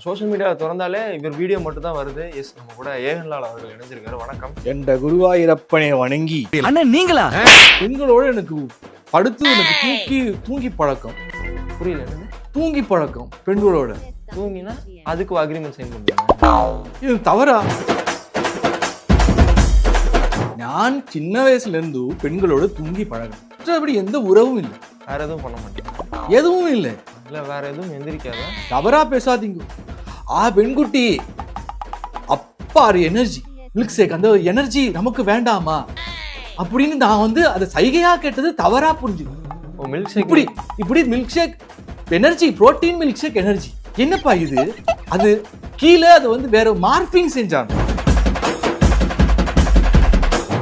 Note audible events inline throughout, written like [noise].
Social மீடியாவில் திறந்தாலே இவர் வீடியோ மட்டும் தான் வருது. எஸ் நம்ம கூட ஏகன்லால் அவர்கள் இணைஞ்சிருக்காரு. வணக்கம். என்ற குருவாயிரப்பனை வணங்கி. அண்ணன் நீங்களா? பெண்களோட எனக்கு படுத்து எனக்கு தூக்கி தூங்கி பழக்கம். புரியல என்னது? தூங்கி பழக்கம் பெண்களோட. தூங்கினா அதுக்கு அக்ரிமெண்ட் சைன் பண்ணுவாங்க இது தவறா? நான் சின்ன வயசுல இருந்து பெண்களோட தூங்கி பழகம் மற்றபடி எந்த உறவும் இல்லை. வேற எதுவும் பண்ண மாட்டீங்க எதுவும் இல்லை. இல்ல வேற எதுவும் எந்திரிக்காதா. தவறா பேசாதீங்க. ஆ பெண்குட்டி. அப்பாரு எனர்ஜி மில்க் ஷேக் அந்த எனர்ஜி நமக்கு வேண்டாமா? அப்படின்னு நான் வந்து அதை சைகையா கேட்டது தவறா புரிஞ்சுக்கணும் மில்க் ஷேக் இப்படி இப்படி milk shake energy protein milk shake energy என்னப்பா இது? அது கீழே அது வந்து வேற மார்பிங் செஞ்சாங்க.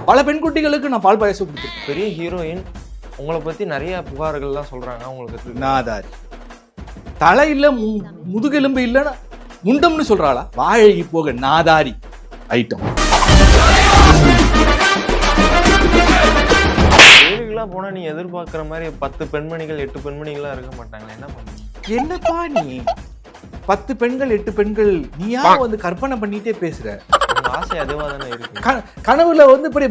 பல பெண்குட்டிகளுக்கு நான் பால் பாயசம் கொடுத்தேன் பெரிய ஹீரோயின் உங்களை பத்தி நிறைய புகார்கள்லாம் சொல்றாங்க உங்களுக்கு. நாதாரி தலை இல்ல மு- முதுகெலும்பு இல்லைன்னா முண்டம்னு சொல்றாளா? வாழை போக நாதாரி ஐட்டம் கோயிலுக்குலாம் போனா நீ எதிர்பார்க்குற மாதிரி பத்து பெண்மணிகள் எட்டு பெண்மணிகள்லாம் இருக்க மாட்டாங்களா என்ன பண்ணுவீங்க என்னப்பா நீ? பத்து பெண்கள் எட்டு பெண்கள் நீயா வந்து கற்பனை பண்ணிட்டே பேசுற. ஆசை அதுவா தானே இருக்கு. கனவுல வந்து இப்படி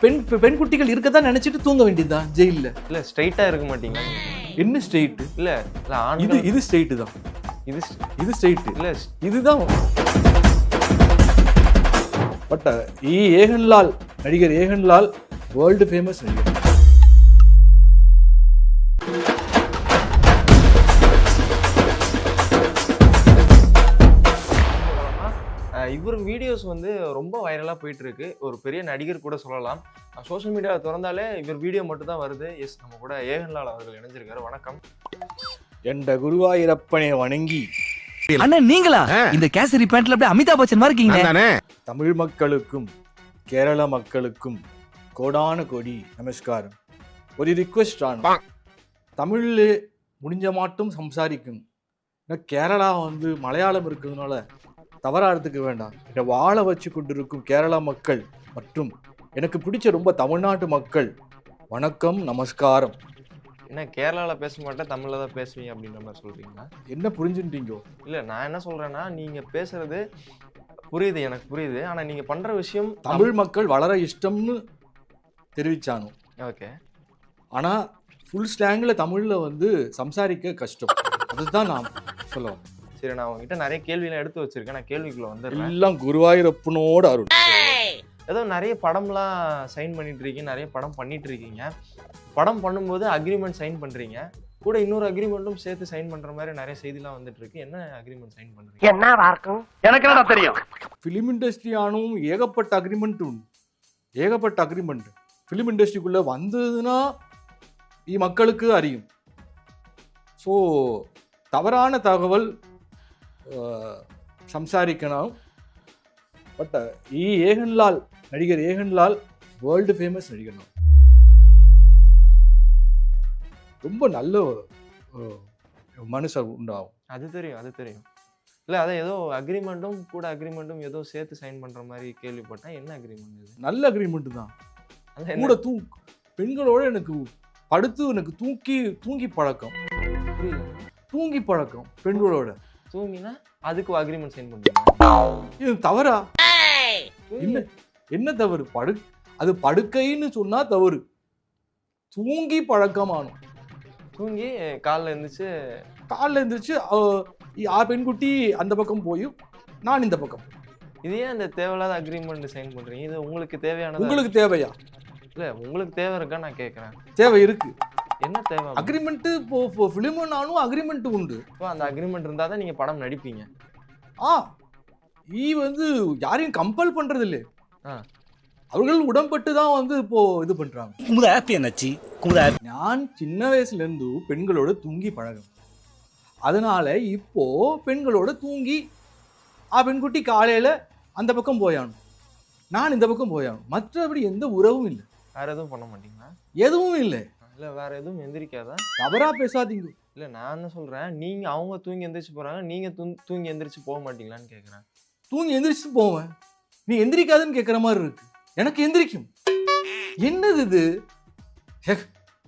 பெண் பெண் குட்டிகள் இருக்கதான் நினைச்சிட்டு தூங்க வேண்டியதுதான் ஜெயில்ல. இல்ல ஸ்ட்ரைட்டா இருக்க மாட்டீங்களா? என்ன ஸ்ட்ரெயிட் இல்ல இது இது ஸ்ட்ரெயிட் தான். இது இது ஸ்ட்ரெயிட் இல்ல இதுதான். பட் ஈ ஏகன்லால் நடிகர் ஏகன்லால் வேர்ல்டு ஃபேமஸ் நடிகர். இவர் வீடியோஸ் வந்து ரொம்ப வைரலாக போயிட்டு இருக்கு ஒரு பெரிய நடிகர் கூட சொல்லலாம். சோஷியல் மீடியாவில் திறந்தாலே இவர் வீடியோ மட்டும் தான் வருது. எஸ் நம்ம கூட ஏகன்லால் அவர்கள் இணைஞ்சிருக்காரு. வணக்கம். என்ற குருவாயிரப்பனை வணங்கி. அண்ணன் நீங்களா? இந்த கேசரி பேண்ட்ல அப்படியே அமிதாப் பச்சன் மாதிரி இருக்கீங்க தமிழ் மக்களுக்கும் கேரள மக்களுக்கும் கோடான கோடி நமஸ்காரம். ஒரு ரிக்வெஸ்ட் ஆன தமிழ்ல முடிஞ்ச மாட்டும் சம்சாரிக்கும். ஏன்னா கேரளா வந்து மலையாளம் இருக்கிறதுனால தவறா எடுத்துக்க வேண்டாம். என்னை வாழ வச்சு கொண்டிருக்கும் கேரளா மக்கள் மற்றும் எனக்கு பிடிச்ச ரொம்ப தமிழ்நாட்டு மக்கள் வணக்கம் நமஸ்காரம். என்ன கேரளாவில் பேச மாட்டேன் தமிழில் தான் பேசுவீங்க அப்படின்ற மாதிரி சொல்றீங்களா? என்ன புரிஞ்சுட்டீங்கோ? இல்லை நான் என்ன சொல்றேன்னா நீங்க பேசுறது புரியுது எனக்கு புரியுது. ஆனா நீங்க பண்ற விஷயம் தமிழ் மக்கள் வளர இஷ்டம்னு தெரிவிச்சானோ? ஓகே. ஆனா ஃபுல் ஸ்லாங்கில் தமிழ்ல வந்து சம்சாரிக்க கஷ்டம். அதுதான் நான் சொல்ல வரேன். சரி நான் உங்ககிட்ட நிறைய கேள்வியெல்லாம் எடுத்து வச்சிருக்கேன். நான் கேள்விக்குள்ள வந்துடுறேன். எல்லாம் குருவாயூரப்பனோட அருள். ஏதோ நிறைய படம்லாம் சைன் பண்ணிட்டு இருக்கீங்க நிறைய படம் பண்ணிட்டு இருக்கீங்க. படம் பண்ணும்போது அக்ரிமெண்ட் சைன் பண்றீங்க. கூட இன்னொரு அக்ரிமெண்ட்டும் சேர்த்து சைன் பண்ற மாதிரி நிறைய செய்திலாம் வந்துட்டு இருக்கு. என்ன அக்ரிமெண்ட் சைன் பண்றீங்க? என்னவா இருக்கும் எனக்கு என்னடா தெரியும்? ஃபிலிம் இண்டஸ்ட்ரி ஆனும் ஏகப்பட்ட அக்ரிமெண்ட் உண்டு. ஏகப்பட்ட அக்ரிமெண்ட் ஃபிலிம் இண்டஸ்ட்ரிக்குள்ளே வந்ததுன்னா மக்களுக்கு அறியும். ஸோ தவறான தகவல் சம்சாரிக்கணும். பட் ஈ ஏகன்லால் நடிகர் ஏகன்லால் வேர்ல்டு ஃபேமஸ் நடிகர். ரொம்ப நல்ல மனுஷர் உண்டாகும். அது தெரியும் அது தெரியும். இல்ல அதான் ஏதோ அக்ரிமெண்ட்டும் கூட அக்ரிமெண்ட்டும் ஏதோ சேர்த்து சைன் பண்ற மாதிரி கேள்விப்பட்டேன் என்ன அக்ரிமெண்ட் இது? நல்ல அக்ரிமெண்ட் தான். அது கூட தூ பெண்களோட எனக்கு படுத்து எனக்கு தூக்கி தூங்கி பழக்கம். தூங்கி பழக்கம் பெண்களோட. தூங்கினா அதுக்கு அக்ரிமெண்ட் சைன் பண்ணுவீங்க இது தவறா? என்ன என்ன தவறு? படு அது படுக்கைன்னு சொன்னா தவறு. தூங்கி பழக்கமானோம் தூங்கி காலைல எழுந்துச்சு காலைல எழுந்திரிச்சு ஆ பெண்குட்டி அந்த பக்கம் போயும் நான் இந்த பக்கம். இது ஏன் இந்த தேவையில்லாத அக்ரிமெண்ட் சைன் பண்றீங்க? இது உங்களுக்கு தேவையானது? உங்களுக்கு தேவையா? இல்ல உங்களுக்கு தேவை இருக்கா நான் கேக்குறேன். தேவை இருக்கு. என்ன தேவை? அக்ரிமெண்ட் இப்போ ஃபிலிம்னாலும் அக்ரிமெண்ட் உண்டு. இப்போ அந்த அக்ரிமெண்ட் இருந்தா தான் நீங்க படம் நடிப்பீங்க. ஆ ஈ வந்து யாரையும் கம்பல் பண்றது இல்லை ஆ. அவர்கள் உடம்பட்டு தான் வந்து இப்போ இது பண்றாங்க. குமுத ஹாப்பி என்னாச்சு குமுத நான் சின்ன வயசுல இருந்து பெண்களோட தூங்கி பழகம். அதனால இப்போ பெண்களோட தூங்கி ஆ பெண்குட்டி காலையில அந்த பக்கம் போயானும் நான் இந்த பக்கம் போயானும் மற்றபடி எந்த உறவும் இல்லை. வேற எதுவும் பண்ண மாட்டீங்களா? எதுவும் இல்லை. இல்ல வேற எதுவும் எந்திரிக்காதா? தவறா பேசாதீங்க. இல்ல நான் என்ன சொல்றேன் நீங்க அவங்க தூங்கி எந்திரிச்சு போறாங்க நீங்க தூ- தூங்கி எந்திரிச்சு போக மாட்டீங்களான்னு கேக்குறேன். தூங்கி எந்திரிச்சு போவேன். நீ எந்திரிக்காதுன்னு கேட்குற மாதிரி இருக்கு. எனக்கு எந்திரிக்கும். என்னது இது? ஹே,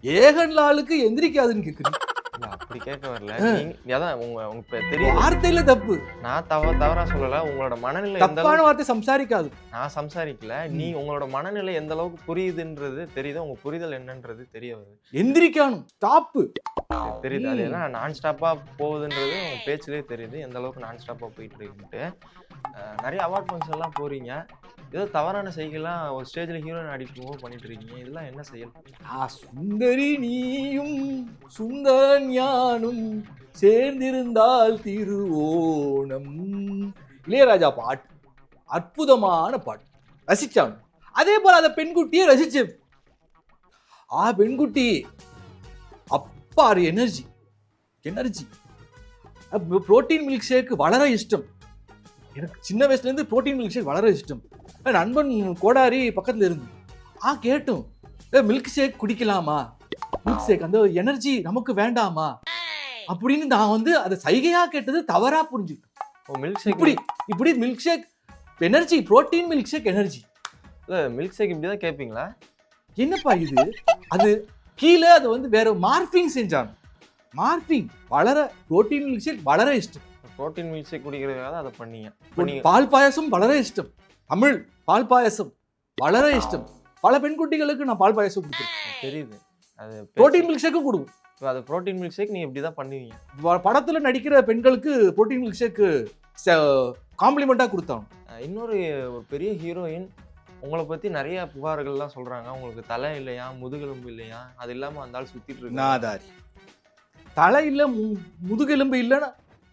ஏகன்லாலுக்கு எந்திரிக்காதுன்னு கேட்குறீங்க இல்ல, அப்படி கேட்க வரல. நீங்க அதான் உங்க உங்க தெரியுது. வார்த்தையில தப்பு. நான் தவ தவறா சொல்லல. உங்களோட மனநிலை தப்பான வார்த்தை சம்சாரிக்காது. நான் சம்சாரிக்கல. நீ உங்களோட மனநிலை எந்த அளவுக்கு புரியுதுன்றது தெரியுது? உங்க புரிதல் என்னன்றது தெரிய வருது. எந்திரிக்கணும். ஸ்டாப்பு. தெரியுது. அது ம். என்ன நான் ஸ்டாப்பா போகுதுன்றது உங்க பேச்சிலே தெரியுது. எந்த அளவுக்கு நான் ஸ்டாப்பா போயிட்டு இருக்குன்ட்டு. நிறைய அவார்ட் ஃபங்க்ஷன் எல்லாம் போறீங்க. ஏதோ தவறான செய்கள்லாம் ஒரு ஸ்டேஜ்ல ஹீரோயின் அடிக்கும் பண்ணிட்டு இருக்கீங்க இதெல்லாம் என்ன செயல்? ஆ சுந்தரி நீயும் சுந்தரன் ஞானும் சேர்ந்திருந்தால் திருவோணம். இளையராஜா பாட்டு அற்புதமான பாட்டு ரசிச்சான். அதே போல அந்த பெண்குட்டியை ரசிச்சு. ஆ பெண்குட்டி அப்பாரு energy energy protein milk shake வளர இஷ்டம். எனக்கு சின்ன வயசுல இருந்து புரோட்டீன் மில்க் ஷேக் வளர இஷ்டம். நண்பன் கோடாரி பக்கத்துல இருந்து ஆ கேட்டும். Milk shake குடிக்கலாமா? மில்க் ஷேக் அந்த எனர்ஜி நமக்கு வேண்டாமா? அப்படின்னு நான் வந்து அதை சைகையா கேட்டது தவறா புரிஞ்சுக்கிட்டேன். ஓ மில்க் ஷேக் இப்படி இப்படி milk shake energy protein milk shake energy இல்ல மில்க் ஷேக் இப்படி தான் கேட்பீங்களா என்னப்பா இது? அது கீழே அது வந்து வேற மார்பிங் செஞ்சாங்க. மார்பிங் வளர புரோட்டீன் மில்க் ஷேக் வளர இஷ்டம். புரோட்டீன் மில்க் ஷேக் குடிக்கிறதுக்காக அதை பண்ணீங்க. பால் பாயாசம் வளர இஷ்டம். தமிழ் பால் பாயாசம் வளர இஷ்டம். பல பெண் குட்டிகளுக்கு நான் பால் பாயாசம் கொடுத்துருக்கேன். தெரியுது. அது புரோட்டீன் மில்க் ஷேக்கும் கொடுக்கும். அது புரோட்டீன் மில்க் ஷேக் நீங்க இப்படி தான் பண்ணுவீங்க. படத்துல நடிக்கிற பெண்களுக்கு புரோட்டீன் மில்க் ஷேக் காம்ப்ளிமெண்டா கொடுத்தாங்க. இன்னொரு ஒரு பெரிய ஹீரோயின் உங்களை பத்தி நிறைய புகார்கள்லாம் சொல்றாங்க. உங்களுக்கு தலை இல்லையா முதுகெலும்பு இல்லையா அது இல்லாம அந்த ஆள் சுத்திட்டு இருக்கு நாதாரி தலை இல்ல முதுகெலும்பு இல்லைன்னா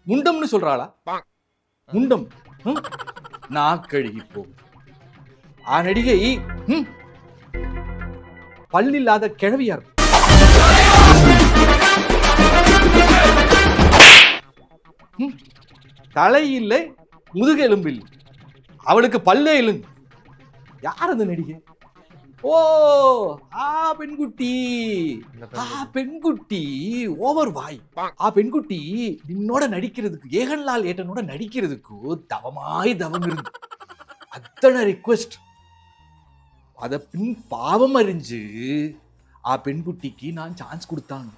முண்டம்னு சொல்றாளா? முண்டம்? நாக்கழுகி போகும் ஆ நடிகை பல்லில்லாத கிழவியார். தலை இல்லை முதுகெலும்பு இல்லை அவளுக்கு பல்லே இல்லைங்க. யார் அந்த நடிகை? ஓ ஆ பெண்குட்டி. ஆ பெண் பெண்குட்டி ஓவர் வாய். ஆ பெண்குட்டி நின்னோட நடிக்கிறதுக்கு ஏகன்லால் ஏட்டனோட நடிக்கிறதுக்கு தவமாய் தவம் இருந்து. அத்தனை ரிக்வெஸ்ட் அத பின் பாவம் அறிஞ்சு ஆ பெண்குட்டிக்கு நான் சான்ஸ் கொடுத்தாங்க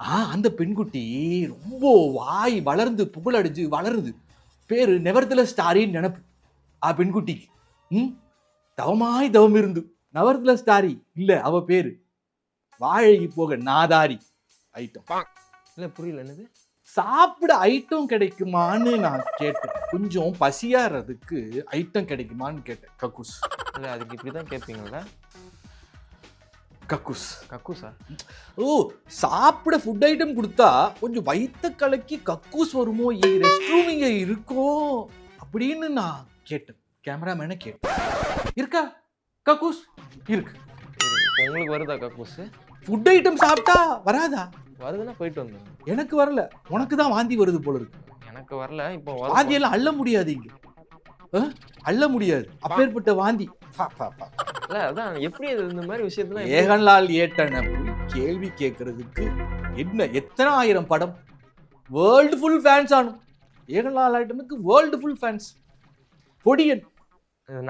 ஆ அந்த பெண்குட்டி ரொம்ப வாய் வளர்ந்து புகழடைஞ்சு வளருது. பேரு நெவர்தல ஸ்டாரின்னு நினப்பு. ஆ பெண்குட்டிக்கு. ம் தவமாய் தவம் இருந்து. நவர்தல ஸ்டாரி. இல்ல அவ பேரு. வாழகி போக நாதாரி ஐட்டம் இல்ல புரியல என்னது? சாப்பிட ஐட்டம் கிடைக்குமான்னு நான் கேட்டேன். கொஞ்சம் பசியாறதுக்கு ஐட்டம் கிடைக்குமான்னு கேட்டேன். கக்கூஸ். இல்ல அதுக்கு இப்படிதான் கேட்பீங்களா கக்கூஸ். கக்கூசா ஓ சாப்பிட ஃபுட் ஐட்டம் கொடுத்தா கொஞ்சம் வயித்த கலக்கி கக்கூஸ் வருமோ ரெஸ்ட் ரூம் இங்க இருக்கும் அப்படின்னு நான் கேட்டேன். கேமராமேனை கேட்டேன். இருக்கா? கக்கூஸ்? இருக்கு. உங்களுக்கு வருதா கக்கூஸ் ஃபுட் ஐட்டம் சாப்பிட்டா வராதா? வருதுன்னா போயிட்டு வந்துடும் எனக்கு வரல. உனக்கு தான் வாந்தி வருது போல இருக்கு. எனக்கு வரல இப்போ வாந்தி எல்லாம் அள்ள முடியாது இங்க. அஹ்? அள்ள முடியாது. அப்பேற்பட்ட வாந்தி. பா, பா, பா. இல்ல அதான் எப்படி அது இந்த மாதிரி விஷயத்துல ஏகன்லால் ஏட்டனை போய் கேள்வி கேட்கறதுக்கு என்ன எத்தனை ஆயிரம் படம்? வேர்ல்டு ஃபுல் ஃபேன்ஸ் ஆனும் ஏகன்லால் ஏட்டனுக்கு வேர்ல்டு ஃபுல் ஃபேன்ஸ் பொடியன்.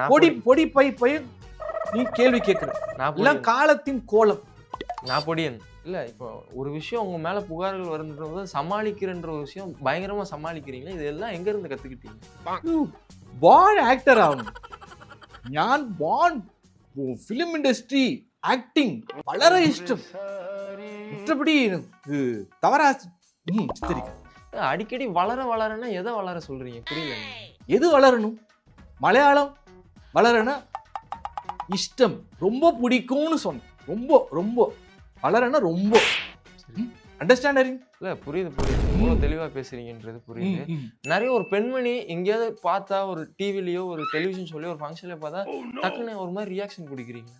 பொடி- பொடி பை பையன். நீ கேள்வி கேட்கிற நான் எல்லாம். காலத்தின் கோலம். நான் பொடியன் இல்ல இப்போ ஒரு விஷயம் உங்க மேல புகார்கள் வருன்றது சமாளிக்கிறன்ற ஒரு விஷயம் பயங்கரமா சமாளிக்கிறீங்க இதெல்லாம் எங்க இருந்து கத்துக்கிட்டீங்க? பான் ஆக்டர் ஆகணும் ഞാൻ பான் ஃபிலிம் இண்டஸ்ட்ரி ஆக்டிங் வளர இஷ்டம். மற்றபடி எனக்கு தவறா ம் சித்தரிக்க. அடிக்கடி வளர வளரன்னா எதை வளர சொல்றீங்க? புரியல. எது வளரணும்? மலையாளம் வளரனா இஷ்டம். ரொம்ப பிடிக்கும்னு சொன்னேன். ரொம்ப ரொம்ப. வளரனா ரொம்ப. அண்டர்ஸ்டாண்டரிங் இல்ல புரியுது புரியுது. இவ்வளவு தெளிவா பேசுறீங்கன்றது புரியுது. நிறைய ஒரு பெண்மணி எங்கேயாவது பார்த்தா ஒரு டிவிலயோ ஒரு டெலிவிஷன் சொல்லி ஒரு ஃபங்க்ஷன்ல பார்த்தா டக்குன்னு ஒரு மாதிரி ரியாக்ஷன் குடிக்கிறீங்க.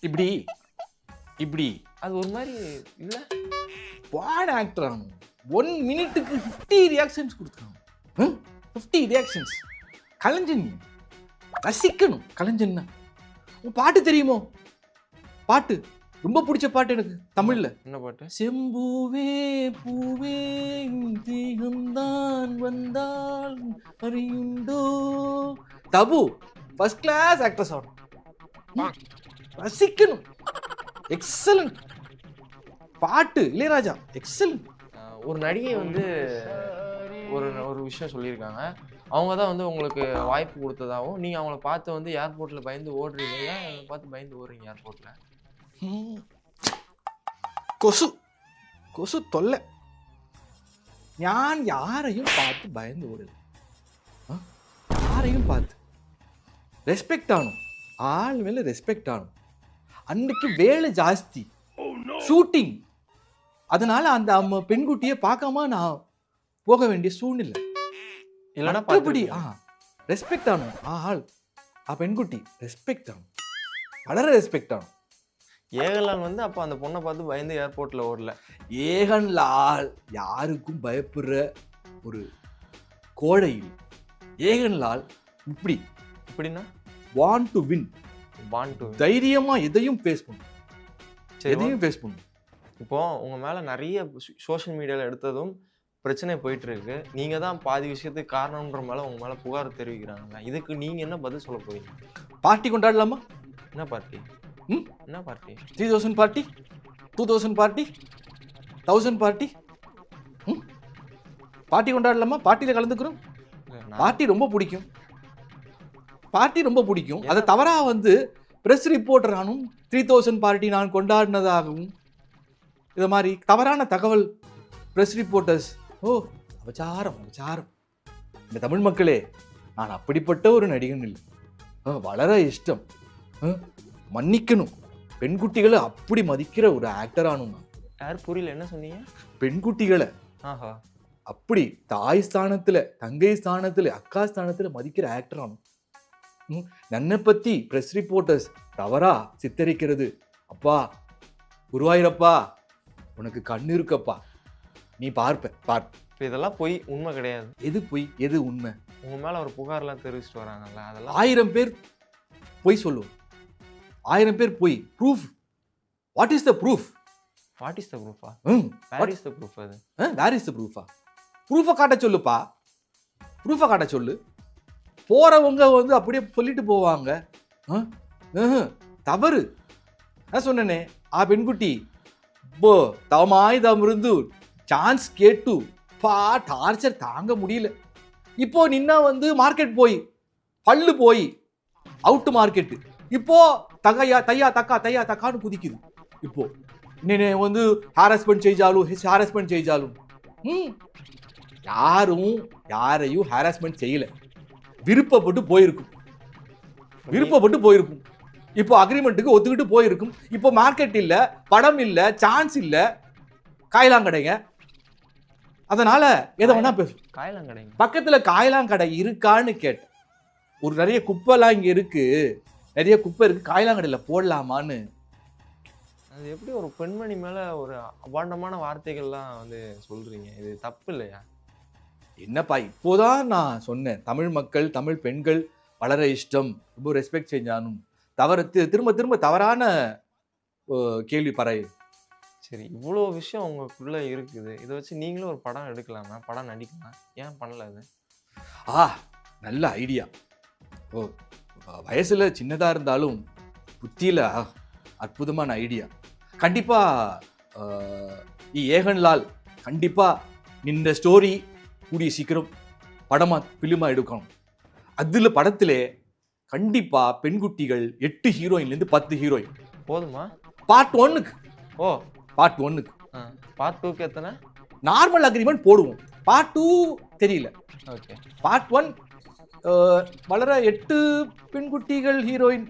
இப்படி இப்படி. அது ஒரு மாதிரி இல்ல? பான் ஆக்டர் ஆகணும் ஒன் மினிட்டுக்கு ஃபிஃப்டி ரியாக்ஷன்ஸ் கொடுத்துருக்காங்க ஃபிஃப்டி ரியாக்ஷன்ஸ் கலைஞன். ரசிக்கணும். கலைஞன்னா. உன் பாட்டு தெரியுமோ? பாட்டு. ரொம்ப பிடிச்ச பாட்டு எனக்கு. தமிழ்ல. என்ன பாட்டு? செம்பூவே பூவே தீகம்தான் வந்தால் அறியுண்டோ? தபு ஃபர்ஸ்ட் கிளாஸ் ஆக்ட்ரஸ் ஆகணும். ரசிக்கணும். எக்ஸலண்ட் பாட்டு. இளையராஜா. எக்ஸலண்ட் ஒரு நடிகை வந்து ஒரு ஒரு விஷயம் சொல்லியிருக்காங்க. அவங்க தான் வந்து உங்களுக்கு வாய்ப்பு கொடுத்ததாகவும் நீங்கள் அவங்கள பார்த்து வந்து ஏர்போர்ட்டில் பயந்து ஓடுறீங்க. ஏன் அவங்கள பார்த்து பயந்து ஓடுறீங்க ஏர்போர்ட்டில். கொசு. கொசு தொல்லை. ഞാൻ யாரையும் பார்த்து பயந்து ஓடுது? யாரையும் பார்த்து? ரெஸ்பெக்ட் ஆகணும். ஆள் மேலே ரெஸ்பெக்ட் ஆகணும். அன்னைக்கு வேலை ஜாஸ்தி. ஷூட்டிங் அதனால அந்த அம்ம பெண்குட்டியை பார்க்காம நான் போக வேண்டிய சூழ்நிலை மற்றபடி ஆ. ரெஸ்பெக்ட் ஆகணும் ஆ ஆள் ஆ பெண்குட்டி ரெஸ்பெக்ட் ஆகணும் வளர ரெஸ்பெக்ட் ஆகணும் ஏகலான் வந்து அப்போ அந்த பொண்ணை பார்த்து பயந்து ஏர்போர்ட்டில் ஓடல. ஏகன் லால் யாருக்கும் பயப்படுற ஒரு கோழை இல்லை ஏகன் லால் இப்படி. இப்படின்னா? Want to win pan to தைரியமா எதையும் ஃபேஸ் பண்ணும் எதையும் ஃபேஸ் பண்ணும் இப்போ உங்க மேல நிறைய சோஷியல் மீடியால எடுத்ததும் பிரச்சனை போயிட்டு இருக்கு நீங்க தான் பாதி விஷயத்துக்கு காரணம்ன்ற மேல உங்க மேல புகார் தெரிவிக்கிறாங்க. இதுக்கு நீங்க என்ன பதில் சொல்ல போறீங்க? பார்ட்டி கொண்டாடலாமா? என்ன பார்ட்டி? ம்? என்ன party? Three thousand party two thousand party thousand party ம்? பார்ட்டி கொண்டாடலாமா? பார்ட்டியில் கலந்துக்கிறோம்? பார்ட்டி ரொம்ப பிடிக்கும். பார்ட்டி ரொம்ப பிடிக்கும். அதை தவறா வந்து ப்ரெஸ் ரிப்போர்ட்டரானும் த்ரீ தௌசண்ட் பார்ட்டி நான் கொண்டாடினதாகவும் இது மாதிரி தவறான தகவல் ப்ரெஸ் ரிப்போர்ட்டர்ஸ் ஓ அபச்சாரம் அபச்சாரம். இந்த தமிழ் மக்களே நான் அப்படிப்பட்ட ஒரு நடிகன் இல்லை. வளர இஷ்டம். மன்னிக்கணும். பெண்குட்டிகளை அப்படி மதிக்கிற ஒரு ஆக்டர் ஆனும் நான். யார்? புரியல என்ன சொன்னீங்க? பெண்குட்டிகளை ஆஹா. அப்படி தாய் ஸ்தானத்துல தங்கை ஸ்தானத்துல அக்கா ஸ்தானத்துல மதிக்கிற ஆக்டர் ஆனும். நன்னை பத்தி ப்ரெஸ் ரிப்போர்ட்டர்ஸ் தவறா சித்தரிக்கிறது. அப்பா குருவாயிரப்பா உனக்கு கண்ணு இருக்கப்பா. நீ பார்ப்ப பார்ப்ப. இப்போ இதெல்லாம் பொய் உண்மை கிடையாது. எது பொய் எது உண்மை? உங்க மேல ஒரு புகார்லாம் தெரிவிச்சிட்டு வராங்கல்ல அதெல்லாம் ஆயிரம் பேர் பொய் சொல்லுவோம். ஆயிரம் பேர் பொய். Proof what is the proof what is the ப்ரூஃபா ம். வேர் இஸ் த ப்ரூஃப் அது? வேர் இஸ் த ப்ரூஃபா ப்ரூஃபை காட்ட சொல்லுப்பா. ப்ரூஃபை காட்ட சொல்லு. போறவங்க வந்து அப்படியே சொல்லிட்டு போவாங்க. தவறு. நான் சொன்னேனே ஆ பெண்குட்டி. போ தவமாய் தம் இருந்து சான்ஸ் கேட்டு பா டார்ச்சர் தாங்க முடியல. இப்போ நின்னா வந்து மார்க்கெட் போய் பல்லு போய் அவுட் மார்க்கெட்டு இப்போ தகையா தையா தக்கா தையா தக்கான்னு குதிக்குது. இப்போ நினை வந்து ஹாரஸ்மெண்ட் செய்தாலும் ஹாரஸ்மெண்ட் செய்தாலும் ம் யாரும் யாரையும் ஹாரஸ்மெண்ட் செய்யலை. விருப்பப்பட்டு போயிருக்கும். விருப்பப்பட்டு போயிருக்கும். இப்போ அக்ரிமெண்ட்டுக்கு ஒத்துக்கிட்டு போயிருக்கும். இப்போ மார்க்கெட் இல்லை படம் இல்லை சான்ஸ் இல்ல காயலாங்கடைங்க அதனால எதை வேணா பேசும் காயலாங்கடைங்க பக்கத்துல காயலாங்கடை இருக்கான்னு கேட்டேன். ஒரு நிறைய குப்பைலாம் இங்க இருக்கு. நிறைய குப்பை இருக்கு. காயலாங்கடையில போடலாமான்னு. அது எப்படி ஒரு பெண்மணி மேல ஒரு அபாண்டமான வார்த்தைகள்லாம் வந்து சொல்றீங்க? இது தப்பு இல்லையா? என்னப்பா இப்போதான் நான் சொன்னேன். தமிழ் மக்கள் தமிழ் பெண்கள் வளர இஷ்டம். ரொம்ப ரெஸ்பெக்ட் செஞ்சானும். தவறு திரும்ப திரும்ப தவறான கேள்வி பறை. சரி இவ்வளோ விஷயம் உங்களுக்குள்ள இருக்குது. இதை வச்சு நீங்களும் ஒரு படம் எடுக்கலாமா? படம் நடிக்கலாம் ஏன் பண்ணல அது? ஆ நல்ல ஐடியா ஓ வயசுல சின்னதா இருந்தாலும் புத்தியில அற்புதமான ஐடியா கண்டிப்பா ஆ, இ ஏகன்லால் கண்டிப்பா நின்ற ஸ்டோரி கூடிய சீக்கிரம் படமா பிலிமா எடுக்கணும். அதுல படத்திலே கண்டிப்பா பெண்குட்டிகள் எட்டு ஹீரோயின்லேருந்து பத்து ஹீரோயின் போதுமா? பார்ட் ஒன்னுக்கு ஓ. பார்ட் ஒன்னுக்கு பார்ட் டூக்கு எத்தனை? நார்மல் அக்ரிமெண்ட் போடுவோம். பார்ட் டூ தெரியல. ஓகே பார்ட் ஒன் வளர எட்டு பெண்குட்டிகள் ஹீரோயின்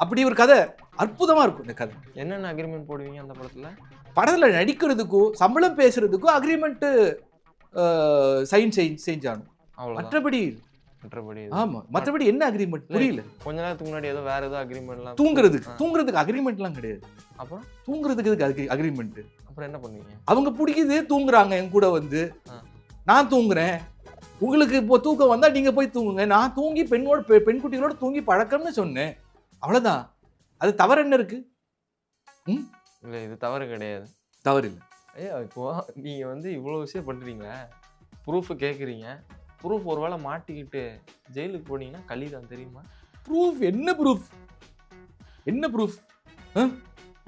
அப்படி ஒரு கதை. அற்புதமா இருக்கும் இந்த கதை. என்னென்ன அக்ரிமெண்ட் போடுவீங்க அந்த படத்துல? படத்துல நடிக்கிறதுக்கும் சம்பளம் பேசுறதுக்கும் அக்ரிமெண்ட் சைன் செஞ்சானும் அவ்வளோதான் மற்றபடி மற்றபடி. ஆமா. மற்றபடி என்ன அக்ரிமெண்ட் புரியல. கொஞ்ச நேரத்துக்கு முன்னாடி ஏதோ வேற ஏதோ அக்ரிமெண்ட்லாம் தூங்குறதுக்கு. தூங்குறதுக்கு அக்ரிமெண்ட்லாம் கிடையாது. அப்புறம்? தூங்குறதுக்கு எதுக்கு அக்ரிமெண்ட் அப்புறம் என்ன பண்ணுவீங்க? அவங்க பிடிக்குது தூங்குறாங்க என் கூட வந்து. நான் தூங்குறேன். உங்களுக்கு இப்போ தூக்கம் வந்தா நீங்க போய் தூங்குங்க. நான் தூங்கி பெண்ணோட பெ- பெண்குட்டிகளோட தூங்கி பழக்கம்னு சொன்னேன். அவ்வளவுதான். அது தவறு என்ன இருக்கு? இல்ல இது தவறு கிடையாது. தவறு இல்லை. ஐயா இப்போ நீங்க வந்து இவ்வளோ விஷயம் பண்றீங்களே? ப்ரூஃப் கேட்குறீங்க ப்ரூஃப் ஒருவேளை மாட்டிக்கிட்டு ஜெயிலுக்கு போனீங்கன்னா களி தான் தெரியுமா? ப்ரூஃப் என்ன ப்ரூஃப் என்ன ப்ரூஃப்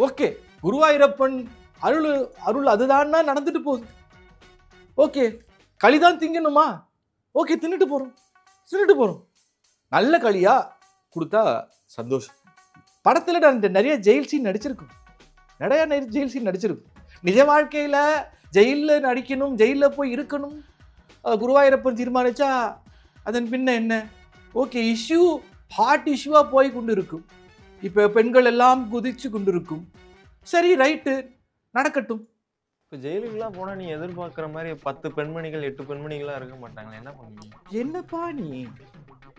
ஓகே குருவாயூரப்பன் அருள் அருள் அதுதான் நடந்துட்டு போகுது. ஓகே களி தான் திங்கணுமா? ஓகே தின்னுட்டு போகிறோம் தின்னுட்டு போகிறோம் நல்ல களியாக கொடுத்தா சந்தோஷம். படத்தில் நான் நிறைய ஜெயில் சீன் நடிச்சிருக்கும். நிறைய ஜெயில் சீன் நடிச்சிருக்கும். நிஜ வாழ்க்கையில் ஜெயிலில் நடிக்கணும் ஜெயிலில் போய் இருக்கணும். குருவாயூரப்பன் தீர்மானிச்சா அதன் பின்ன என்ன? ஓகே இஷ்யூ ஹாட் இஷ்யூவாக போய் கொண்டு இருக்கும் இப்போ பெண்கள் எல்லாம் குதிச்சு கொண்டு இருக்கும் சரி ரைட்டு நடக்கட்டும். இப்போ ஜெயிலுக்குலாம் போனால் நீ எதிர்பார்க்குற மாதிரி பத்து பெண்மணிகள் எட்டு பெண்மணிகளாக இருக்க மாட்டாங்களே என்ன பண்ணுவீங்க? என்னப்பா நீ?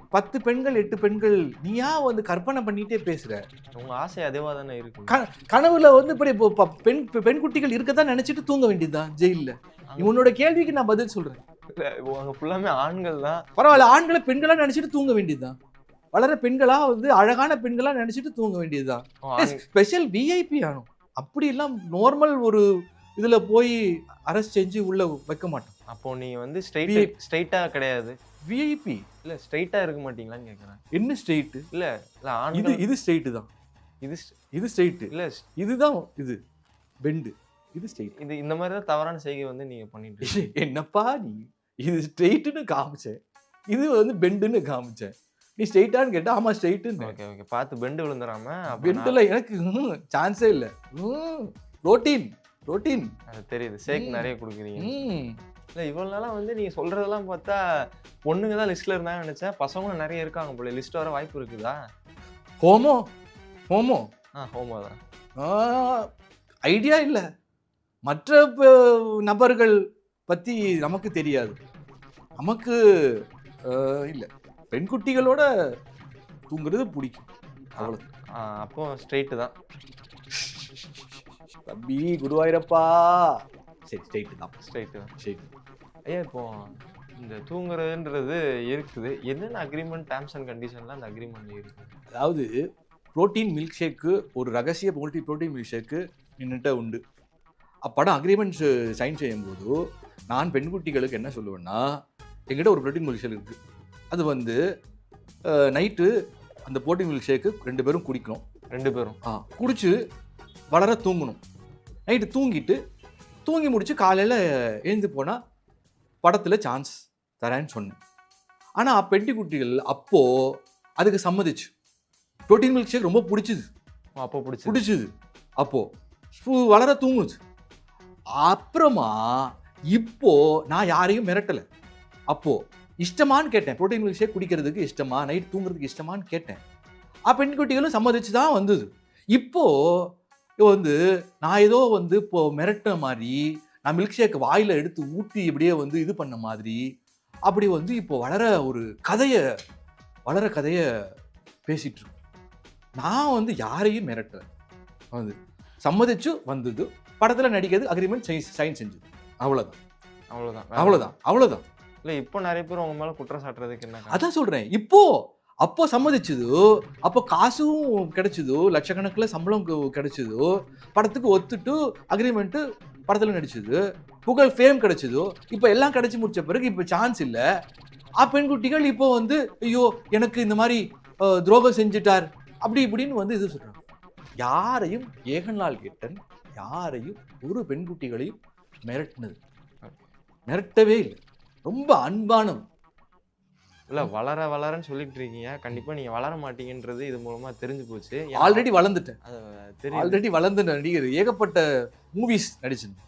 பத்து பெண்கள் எட்டு பெண்கள் நீயா வந்து கற்பனை பண்ணிட்டே பேசுற? உங்கள் ஆசை அதுவாக தானே இருக்கு க- கனவுல வந்து இப்படி இப்போ பெண் பெண் குட்டிகள் இருக்கத்தான் நினைச்சிட்டு தூங்க வேண்டியதுதான் ஜெயில்ல. உன்னோட கேள்விக்கு நான் பதில் சொல்றேன். அங்கே ஃபுல்லாமே ஆண்கள் தான். பரவாயில்ல ஆண்களை பெண்களா நினைச்சிட்டு தூங்க வேண்டியதுதான். வளர பெண்களா வந்து அழகான பெண்களா நினைச்சிட்டு தூங்க வேண்டியதுதான். ஸ்பெஷல் விஐபி ஆனும் அப்படி எல்லாம் நார்மல் ஒரு இதுல போய் அரெஸ்ட் செஞ்சு உள்ள வைக்க மாட்டோம். அப்போ நீ வந்து ஸ்ட்ரைட் VIP. ஸ்ட்ரைட்டாக கிடையாது. விஐபி இல்லை ஸ்ட்ரைட்டாக இருக்க மாட்டீங்களான்னு கேட்குறேன் என்ன ஸ்ட்ரெயிட் இல்லை இல்லை இது இது ஸ்ட்ரெயிட் தான். இது இது ஸ்ட்ரெயிட் இல்லை இதுதான் இது. பெண்டு இது ஸ்ட்ரெயிட் இது இந்த மாதிரி தான் தவறான செய்கை வந்து நீங்கள் பண்ணிட்டு. [laughs] என்னப்பா நீ? இது ஸ்ட்ரெயிட்டுன்னு காமிச்சேன் இது வந்து பெண்டுன்னு காமிச்சேன் நீ ஸ்ட்ரெயிட்டான்னு கேட்டா ஆமா ஸ்ட்ரெயிட்டுன்னு ஓகே ஓகே பார்த்து பெண்டு விழுந்துடாம பெண்டுல எனக்கு சான்ஸே இல்லை. ரோட்டீன் ரோட்டீன் அது தெரியுது. ஷேக். நிறைய கொடுக்குறீங்க. இல்லை இவ்வளோ நாளாக வந்து நீங்கள் சொல்கிறதெல்லாம் பார்த்தா பொண்ணுங்க தான் லிஸ்ட்டில் இருந்தாங்கன்னு நினச்சேன். பசங்களும் நிறைய இருக்காங்க போல. லிஸ்ட் வர வாய்ப்பு இருக்குதா? ஹோமோ ஹோமோ ஆ ஹோமோ தான். ஐடியா இல்லை. மற்ற நபர்கள் பற்றி நமக்கு தெரியாது. நமக்கு இல்லை. பெண்குட்டிகளோட தூங்குறது பிடிக்கும். அவ்வளோ அப்போ ஸ்ட்ரெயிட்டு தான். தம்பி குருவாயிரப்பா. சரி ஸ்ட்ரெயிட்டு தான். ஸ்ட்ரெயிட்டு தான். ஸ்ட்ரெயிட் ஐயா இப்போ இந்த தூங்குறதுன்றது இருக்குது. என்னென்ன அக்ரிமெண்ட் டேர்ம்ஸ் அண்ட் கண்டிஷன்லாம் அந்த அக்ரிமெண்ட்ல இருக்கு? அதாவது புரோட்டீன் மில்க் ஷேக்கு ஒரு ரகசிய மல்டி புரோட்டீன் மில்க் ஷேக்கு என்னட்ட உண்டு. அப்படம் அக்ரிமெண்ட்ஸ் சைன் செய்யும்போது நான் பெண்குட்டிகளுக்கு என்ன சொல்லுவேன்னா எங்கிட்ட ஒரு புரோட்டீன் மில்க் ஷேக் இருக்குது அது வந்து நைட்டு அந்த புரோட்டீன் மில்க் ஷேக்கு ரெண்டு பேரும் குடிக்கணும். ரெண்டு பேரும். ஆ குடிச்சு வளர தூங்கணும். நைட்டு தூங்கிட்டு தூங்கி முடிச்சு காலையில் எழுந்து போனால் படத்தில் சான்ஸ் தரேன்னு சொன்னேன். ஆனால் பெட்டி குட்டிகள் அப்போது அதுக்கு சம்மதிச்சு. புரோட்டீன் மில்க் ஷேக் ரொம்ப பிடிச்சிது. அப்போ பிடிச்சி பிடிச்சிது. அப்போது வளர தூங்குச்சு. அப்புறமா இப்போ நான் யாரையும் மிரட்டலை. அப்போ இஷ்டமான்னு கேட்டேன். புரோட்டீன் மில்க் ஷேக் குடிக்கிறதுக்கு இஷ்டமா? நைட் தூங்குறதுக்கு இஷ்டமான்னு கேட்டேன். ஆ பெண் குட்டிகளும் சம்மதிச்சு தான் வந்தது. இப்போ வந்து நான் ஏதோ வந்து இப்போ மிரட்டின மாதிரி நான் மில்க் ஷேக் வாயில் எடுத்து ஊட்டி இப்படியே வந்து இது பண்ண மாதிரி அப்படி வந்து இப்போ வளர ஒரு கதையை வளர கதையை பேசிட்டு நான் வந்து யாரையும் மிரட்டல. வந்து சம்மதிச்சு வந்தது படத்துல நடிக்கிறது அக்ரிமெண்ட் சைன் செஞ்சது. அவ்வளவுதான். அவ்வளோதான் அவ்வளவுதான். அவ்வளவுதான். இல்லை இப்போ நிறைய பேர் உங்க மேல குற்றம் சாட்டுறதுக்கு என்ன? அதான் சொல்றேன். இப்போ அப்போ சம்மதிச்சது அப்போ காசும் கிடைச்சது லட்சக்கணக்கில் சம்பளம் கிடைச்சது படத்துக்கு ஒத்துட்டு அக்ரிமெண்ட்டு படத்தில் நடிச்சது புகழ் ஃபேம் கிடைச்சது இப்போ எல்லாம் கிடைச்சி முடிச்ச பிறகு இப்போ சான்ஸ் இல்லை. ஆ பெண்குட்டிகள் இப்போ வந்து ஐயோ எனக்கு இந்த மாதிரி துரோகம் செஞ்சுட்டார். அப்படி இப்படின்னு வந்து இது சொல்றாங்க. யாரையும் ஏகநாள் கேட்டன் யாரையும் ஒரு பெண்குட்டிகளையும் மிரட்டினது. மிரட்டவே இல்லை. ரொம்ப அன்பானவன். இல்ல வளர வளரன்னு சொல்லிட்டு இருக்கீங்க. கண்டிப்பா நீங்க வளர மாட்டீங்கன்றது இது மூலமா தெரிஞ்சு போச்சு. ஆல்ரெடி வளர்ந்துட்டேன். அது தெரியுது. ஆல்ரெடி வளர்ந்த நடிகர் ஏகப்பட்ட மூவிஸ் நடிச்சிருந்தேன்.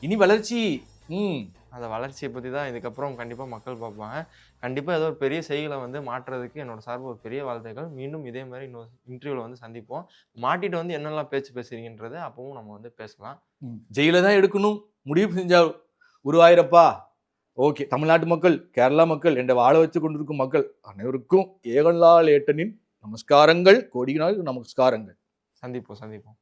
இனி வளர்ச்சி ம். அந்த வளர்ச்சியை பற்றி தான் இதுக்கப்புறம் கண்டிப்பாக மக்கள் பார்ப்பாங்க. கண்டிப்பாக ஏதோ ஒரு பெரிய செய்களை வந்து மாற்றுறதுக்கு என்னோட சார்பு ஒரு பெரிய வாழ்த்துக்கள். மீண்டும் இதே மாதிரி இன்னொரு இன்டர்வியூவில் வந்து சந்திப்போம். மாட்டிட்டு வந்து என்னெல்லாம் பேச்சு பேசுறீங்கன்றது அப்பவும் நம்ம வந்து பேசலாம். ஜெயில தான் எடுக்கணும். முடிவு செஞ்சா உருவாயிரப்பா. ஓகே. தமிழ்நாட்டு மக்கள் கேரளா மக்கள் என்ற வாழ வச்சு கொண்டிருக்கும் மக்கள் அனைவருக்கும் ஏகன்லால் ஏட்டனின் நமஸ்காரங்கள். கோடிநாள் நமஸ்காரங்கள். சந்திப்போம் சந்திப்போம்.